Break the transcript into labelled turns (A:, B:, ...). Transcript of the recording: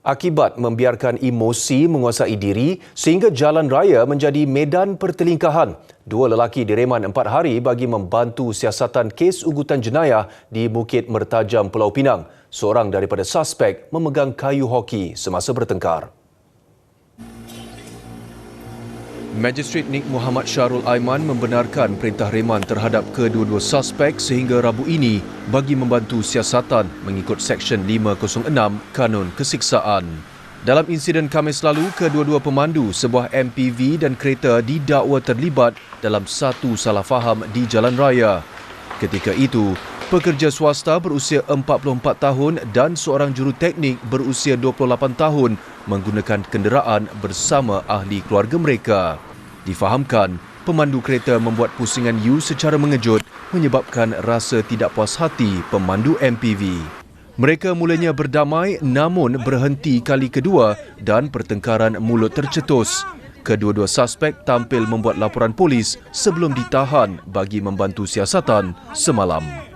A: Akibat membiarkan emosi menguasai diri sehingga jalan raya menjadi medan pertelingkahan. Dua lelaki direman empat hari bagi membantu siasatan kes ugutan jenayah di Bukit Mertajam, Pulau Pinang. Seorang daripada suspek memegang kayu hoki semasa bertengkar. Magistrate Nik Muhammad Syarul Aiman membenarkan perintah reman terhadap kedua-dua suspek sehingga Rabu ini bagi membantu siasatan mengikut Seksyen 506 Kanun Kesiksaan. Dalam insiden Khamis lalu, kedua-dua pemandu sebuah MPV dan kereta didakwa terlibat dalam satu salah faham di jalan raya. Ketika itu, pekerja swasta berusia 44 tahun dan seorang juruteknik berusia 28 tahun menggunakan kenderaan bersama ahli keluarga mereka. Difahamkan, pemandu kereta membuat pusingan U secara mengejut menyebabkan rasa tidak puas hati pemandu MPV. Mereka mulanya berdamai namun berhenti kali kedua dan pertengkaran mulut tercetus. Kedua-dua suspek tampil membuat laporan polis sebelum ditahan bagi membantu siasatan semalam.